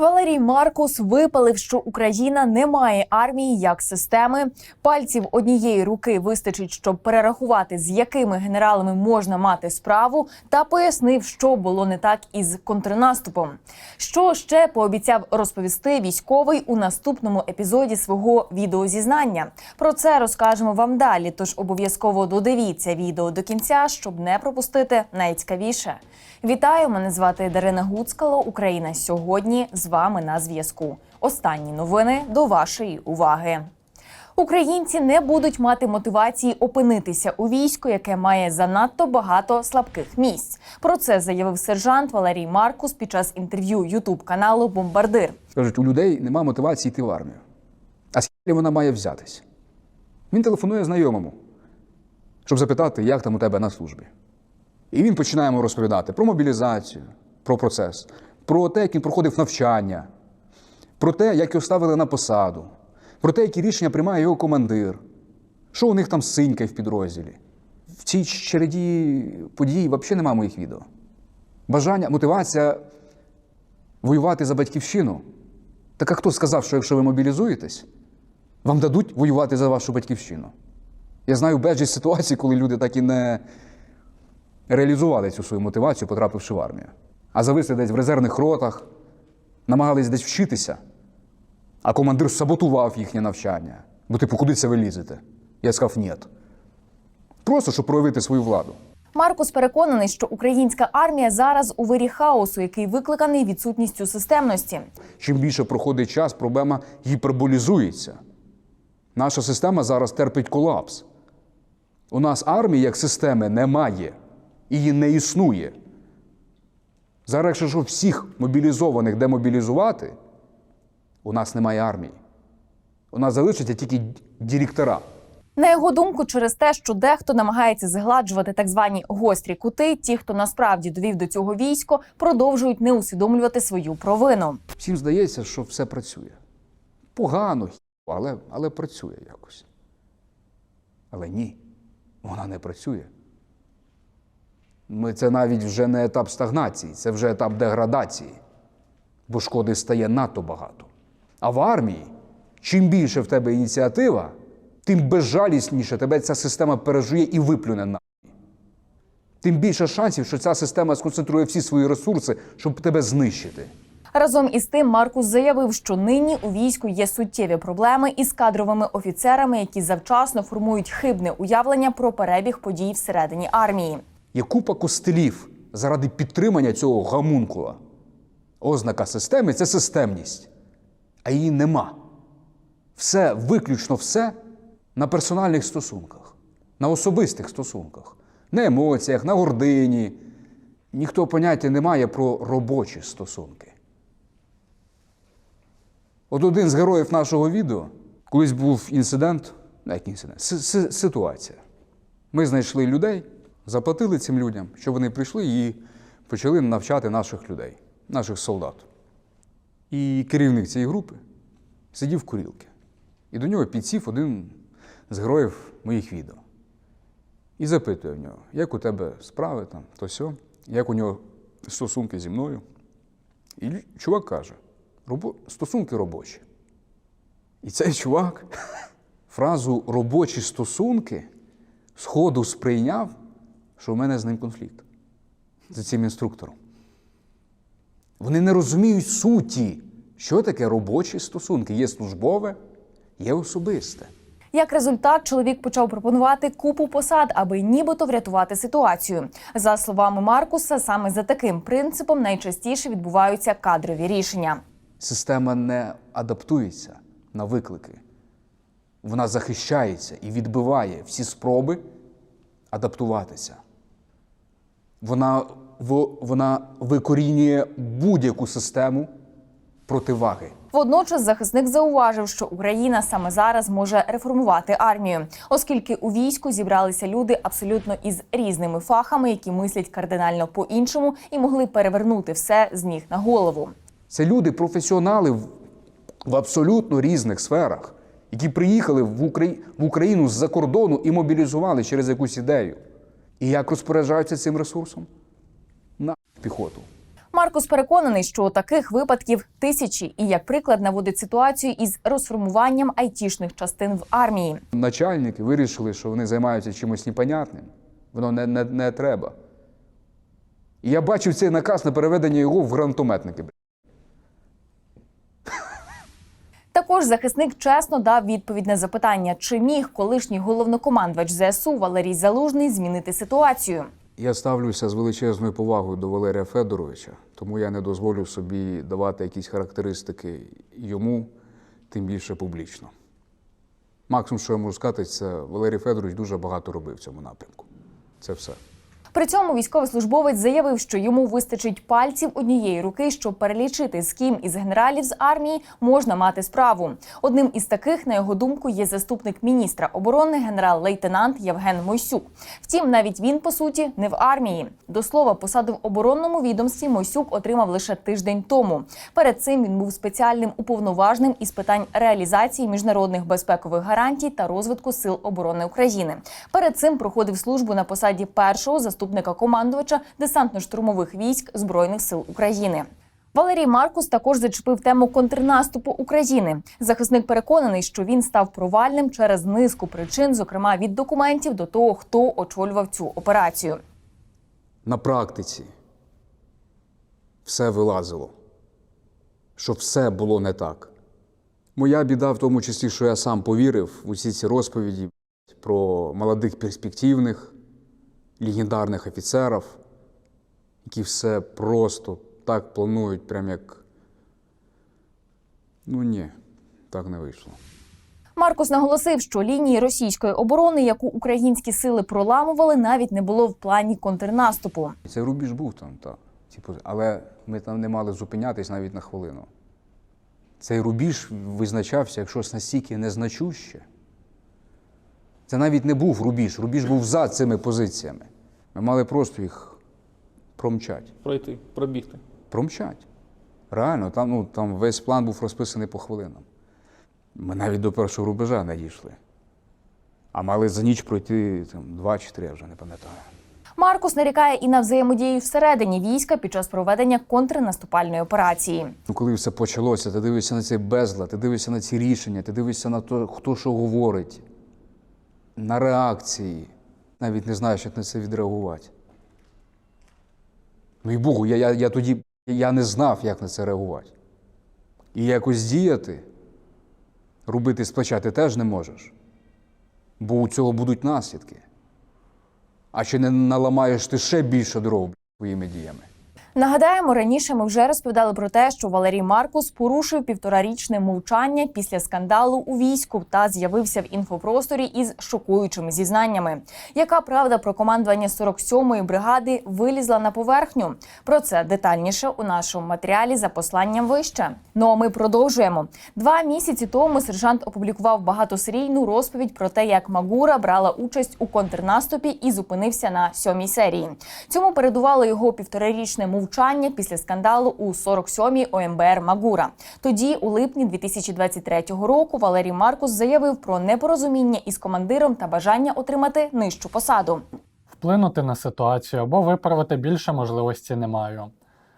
Валерій Маркус випалив, що Україна не має армії як системи. Пальців однієї руки вистачить, щоб перерахувати, з якими генералами можна мати справу, та пояснив, що було не так із контрнаступом. Що ще пообіцяв розповісти військовий у наступному епізоді свого відеозізнання. Про це розкажемо вам далі. Тож обов'язково додивіться відео до кінця, щоб не пропустити найцікавіше. Вітаю! Мене звати Дарина Гуцкало. Україна сьогодні з вами на зв'язку. Останні новини до вашої уваги. Українці не будуть мати мотивації опинитися у війську, яке має занадто багато слабких місць. Про це заявив сержант Валерій Маркус під час інтерв'ю Ютуб каналу Бомбардир. Кажуть, у людей нема мотивації йти в армію. А скільки вона має взятись? Він телефонує знайомому, щоб запитати, як там у тебе на службі. І він починає йому розповідати про мобілізацію, про процес, про те, як він проходив навчання, про те, як його ставили на посаду, про те, які рішення приймає його командир, що у них там синька в підрозділі. В цій череді подій взагалі немає моїх відео. Бажання, мотивація воювати за батьківщину. Так а хто сказав, що якщо ви мобілізуєтесь, вам дадуть воювати за вашу батьківщину? Я знаю безліч ситуацій, коли люди так і не реалізували цю свою мотивацію, потрапивши в армію. А зависли десь в резервних ротах, намагались десь вчитися, а командир саботував їхнє навчання. Бо, типу, куди це ви лізете? Я сказав, ні. Просто щоб проявити свою владу. Маркус переконаний, що українська армія зараз у вирі хаосу, який викликаний відсутністю системності. Чим більше проходить час, проблема гіперболізується. Наша система зараз терпить колапс. У нас армії як системи немає, її не існує. Зараз, якщо що всіх мобілізованих демобілізувати, у нас немає армії. У нас залишаться тільки директора. На його думку, через те, що дехто намагається згладжувати так звані гострі кути, ті, хто насправді довів до цього військо, продовжують не усвідомлювати свою провину. Всім здається, що все працює. Погано, але, але працює якось. Але ні, вона не працює. Ми, це навіть вже не етап стагнації, це вже етап деградації, бо шкоди стає надто багато. А в армії, чим більше в тебе ініціатива, тим безжалісніше тебе ця система пережує і виплюне на. Тим більше шансів, що ця система сконцентрує всі свої ресурси, щоб тебе знищити. Разом із тим, Маркус заявив, що нині у війську є суттєві проблеми із кадровими офіцерами, які завчасно формують хибне уявлення про перебіг подій всередині армії. Є купа костелів заради підтримання цього гамункула. Ознака системи це системність, а її нема. Все, виключно все на персональних стосунках, на особистих стосунках, на емоціях, на гордині. Ніхто поняття не має про робочі стосунки. От один з героїв нашого відео, колись був інцидент, як інцидент, си- си- ситуація. Ми знайшли людей, заплатили цим людям, щоб вони прийшли і почали навчати наших людей, наших солдат. І керівник цієї групи сидів в курілки. І до нього підсів один з героїв моїх відео. І запитує в нього, як у тебе справи там, то сьо, як у нього стосунки зі мною. І чувак каже: «Робо- стосунки робочі. І цей чувак фразу робочі стосунки сходу сприйняв, що в мене з ним конфлікт з цим інструктором. Вони не розуміють суті, що таке робочі стосунки. Є службове, є особисте. Як результат, чоловік почав пропонувати купу посад, аби нібито врятувати ситуацію. За словами Маркуса, саме за таким принципом найчастіше відбуваються кадрові рішення. Система не адаптується на виклики. Вона захищається і відбиває всі спроби адаптуватися. Вона, в- вона викорінює будь-яку систему противаги. Водночас захисник зауважив, що Україна саме зараз може реформувати армію, оскільки у війську зібралися люди абсолютно із різними фахами, які мислять кардинально по-іншому і могли перевернути все з ніг на голову. Це люди, професіонали в, в абсолютно різних сферах, які приїхали в, Украї... в Україну з-за кордону і мобілізували через якусь ідею. І як розпоряджаються цим ресурсом? На піхоту. Маркус переконаний, що таких випадків тисячі, і як приклад наводить ситуацію із розформуванням айтішних частин в армії. Начальники вирішили, що вони займаються чимось непонятним. Воно не, не, не треба. І я бачив цей наказ на переведення його в гранатометники. Також захисник чесно дав відповідь на запитання, чи міг колишній головнокомандувач ЗСУ Валерій Залужний змінити ситуацію. Я ставлюся з величезною повагою до Валерія Федоровича, тому я не дозволю собі давати якісь характеристики йому, тим більше публічно. Максимум, що я можу сказати, це Валерій Федорович дуже багато робив в цьому напрямку. Це все. При цьому військовослужбовець заявив, що йому вистачить пальців однієї руки, щоб перелічити, з ким із генералів з армії можна мати справу. Одним із таких, на його думку, є заступник міністра оборони генерал-лейтенант Євген Мойсюк. Втім, навіть він по суті не в армії. До слова, посаду в оборонному відомстві Мойсюк отримав лише тиждень тому. Перед цим він був спеціальним уповноваженим із питань реалізації міжнародних безпекових гарантій та розвитку сил оборони України. Перед цим проходив службу на посаді першого заступника командувача десантно-штурмових військ збройних сил України. Валерій Маркус також зачепив тему контрнаступу України. Захисник переконаний, що він став провальним через низку причин, зокрема від документів до того, хто очолював цю операцію. На практиці все вилазило, що все було не так. Моя біда в тому числі, що я сам повірив в усі ці розповіді про молодих перспективних, легендарних офіцерів, які все просто так планують, прям як. Ну ні, так не вийшло. Маркус наголосив, що лінії російської оборони, яку українські сили проламували, навіть не було в плані контрнаступу. Цей рубіж був там, так. Типу, але ми там не мали зупинятись навіть на хвилину. Цей рубіж визначався як щось настільки незначуще. Це навіть не був рубіж, рубіж був за цими позиціями. Ми мали просто їх промчати. пройти, пробігти. Промчать. Реально, там, ну, там весь план був розписаний по хвилинам. Ми навіть до першого рубежа не дійшли. А мали за ніч пройти там, два чи три, я вже не пам'ятаю. Маркус нарікає і на взаємодію всередині війська під час проведення контрнаступальної операції. Ну, коли все почалося, ти дивишся на цей безлад, ти дивишся на ці рішення, ти дивишся на те, хто що говорить, на реакції. Навіть не знаєш, як на це відреагувати. Ну і Богу, я, я, я тоді я не знав, як на це реагувати. І якось діяти, робити з плеча ти теж не можеш. Бо у цього будуть наслідки. А чи не наламаєш ти ще більше дров своїми діями? Нагадаємо, раніше ми вже розповідали про те, що Валерій Маркус порушив півторарічне мовчання після скандалу у війську та з'явився в інфопросторі із шокуючими зізнаннями. Яка правда про командування 47-ї бригади вилізла на поверхню? Про це детальніше у нашому матеріалі за посланням вище. Ну а ми продовжуємо. Два місяці тому сержант опублікував багатосерійну розповідь про те, як Магура брала участь у контрнаступі і зупинився на сьомій серії. Цьому передувало його півторарічне мовчання після скандалу у 47-й ОМБР Магура. Тоді, у липні 2023 року, Валерій Маркус заявив про непорозуміння із командиром та бажання отримати нижчу посаду. Вплинути на ситуацію або виправити більше можливості не маю.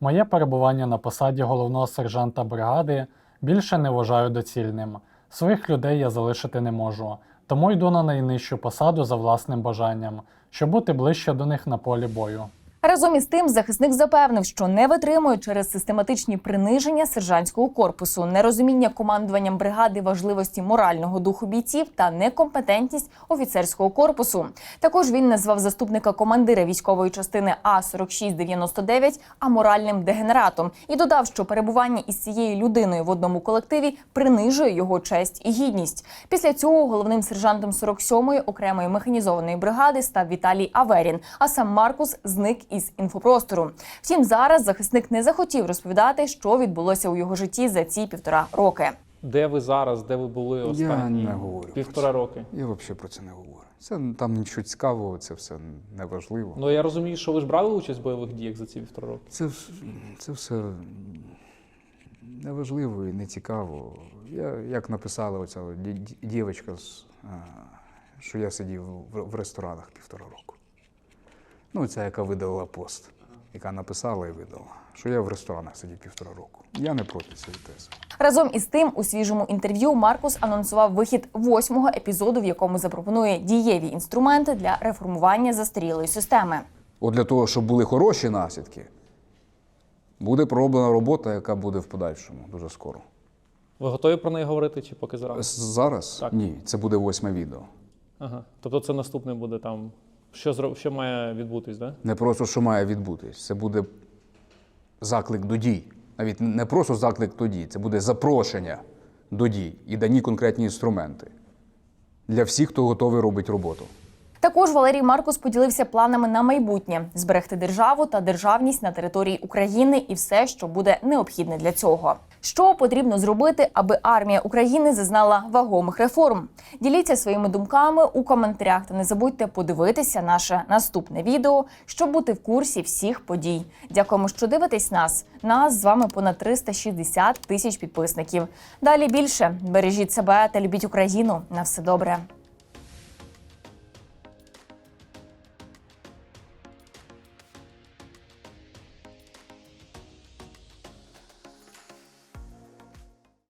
Моє перебування на посаді головного сержанта бригади більше не вважаю доцільним. Своїх людей я залишити не можу, тому йду на найнижчу посаду за власним бажанням, щоб бути ближче до них на полі бою. Разом із тим, захисник запевнив, що не витримує через систематичні приниження сержантського корпусу, нерозуміння командуванням бригади важливості морального духу бійців та некомпетентність офіцерського корпусу. Також він назвав заступника командира військової частини А 4699 аморальним дегенератом і додав, що перебування із цією людиною в одному колективі принижує його честь і гідність. Після цього головним сержантом 47-ї окремої механізованої бригади став Віталій Аверін, а сам Маркус зник із інфопростору. Втім, зараз захисник не захотів розповідати, що відбулося у його житті за ці півтора роки. Де ви зараз, де ви були останні не говорю про півтора це. роки? Я взагалі про це не говорю. Це там нічого цікавого, це все неважливо. Ну я розумію, що ви ж брали участь в бойових діях за ці півтора роки. Це, вс- це все неважливо і не цікаво. Я, як написала оця ді- ді- дівчинка, з, а, що я сидів в, в ресторанах півтора року. Ну, ця, яка видалила пост. яка написала і видала, що я в ресторанах сидів півтора року. Я не проти цієї тези. Разом із тим, у свіжому інтерв'ю Маркус анонсував вихід восьмого епізоду, в якому запропонує дієві інструменти для реформування застарілої системи. От для того, щоб були хороші наслідки, буде пророблена робота, яка буде в подальшому дуже скоро. Ви готові про неї говорити чи поки зразу? Зараз Так. ні, це буде восьме відео. Ага. Тобто це наступне буде там. Що зро- що має відбутись, да? Не просто що має відбутись, це буде заклик до дій. Навіть не просто заклик до дій, це буде запрошення до дій і дані конкретні інструменти для всіх, хто готовий робити роботу. Також Валерій Маркус поділився планами на майбутнє зберегти державу та державність на території України і все, що буде необхідне для цього. Що потрібно зробити, аби армія України зазнала вагомих реформ? Діліться своїми думками у коментарях та не забудьте подивитися наше наступне відео, щоб бути в курсі всіх подій. Дякуємо, що дивитесь нас. Нас з вами понад 360 тисяч підписників. Далі більше бережіть себе та любіть Україну. На все добре.